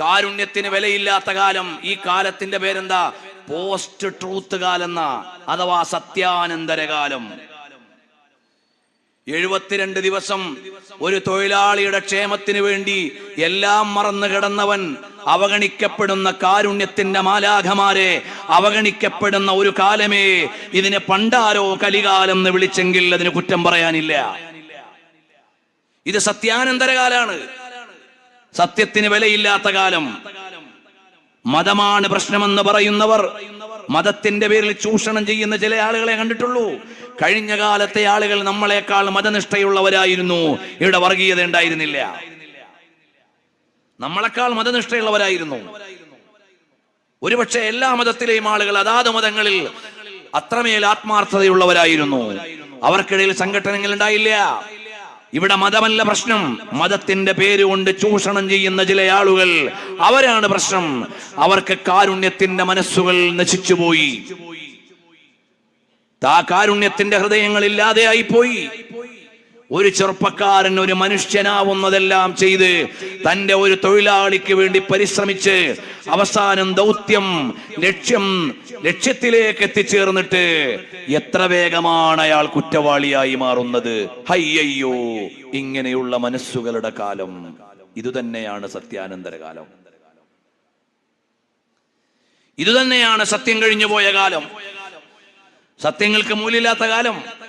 കാരുണ്യത്തിന് വിലയില്ലാത്ത കാലം ഈ കാലത്തിന്റെ പേരെന്താ? പോസ്റ്റ് ട്രൂത്ത് കാലെന്ന അഥവാ സത്യാനന്തര കാലം. എഴുപത്തിരണ്ട് ദിവസം ഒരു തൊഴിലാളിയുടെ ക്ഷേമത്തിന് വേണ്ടി എല്ലാം മറന്നു കിടന്നവൻ അവഗണിക്കപ്പെടുന്ന കാരുണ്യത്തിന്റെ മാലാഖമാരെ അവഗണിക്കപ്പെടുന്ന ഒരു കാലമേ ഇതിനെ പണ്ടാരോ കലികാലം എന്ന് വിളിച്ചെങ്കിൽ അതിന് കുറ്റം പറയാനില്ല. ഇത് സത്യാനന്തര കാലാണ്. സത്യത്തിന് വിലയില്ലാത്ത കാലം. മതമാണ് പ്രശ്നമെന്ന് പറയുന്നവർ മതത്തിന്റെ പേരിൽ ചൂഷണം ചെയ്യുന്ന ചില ആളുകളെ കണ്ടിട്ടുള്ളൂ. കഴിഞ്ഞ കാലത്തെ ആളുകൾ നമ്മളെക്കാൾ മതനിഷ്ഠയുള്ളവരായിരുന്നു. ഇവിടെ വർഗീയത ഉണ്ടായിരുന്നില്ല. നമ്മളെക്കാൾ മതനിഷ്ഠയുള്ളവരായിരുന്നു. ഒരുപക്ഷെ എല്ലാ മതത്തിലെയും ആളുകൾ അതാത് മതങ്ങളിൽ അത്രമേൽ ആത്മാർത്ഥതയുള്ളവരായിരുന്നു. അവർക്കിടയിൽ സംഘടനകൾ ഉണ്ടായില്ല. ഇവിടെ മതമല്ല പ്രശ്നം. മതത്തിന്റെ പേര് കൊണ്ട് ചൂഷണം ചെയ്യുന്ന ചില ആളുകൾ അവരാണ് പ്രശ്നം. അവർക്ക് കാരുണ്യത്തിന്റെ മനസ്സുകൾ നശിച്ചുപോയി. ആ കാരുണ്യത്തിന്റെ ഹൃദയങ്ങൾ ഇല്ലാതെയായി പോയി ഒരു ചെറുപ്പക്കാരൻ ഒരു മനുഷ്യനാവുന്നതെല്ലാം ചെയ്ത് തന്റെ ഒരു തൊഴിലാളിക്ക് വേണ്ടി പരിശ്രമിച്ച് അവസാനം ദൗത്യം ലക്ഷ്യം ലക്ഷ്യത്തിലേക്ക് എത്തിച്ചേർന്നിട്ട് എത്ര വേഗമാണ് അയാൾ കുറ്റവാളിയായി മാറുന്നത്? ഹയ്യയ്യോ ഇങ്ങനെയുള്ള മനസ്സുകളുടെ കാലം. ഇതുതന്നെയാണ് സത്യാനന്തര കാലം. ഇതുതന്നെയാണ് സത്യം കഴിഞ്ഞു പോയ കാലം. സത്യങ്ങൾക്ക് മൂല്യമില്ലാത്ത കാലം.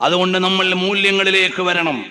അതുകൊണ്ട് നമ്മൾ മൂല്യങ്ങളിലേക്ക് വരണം.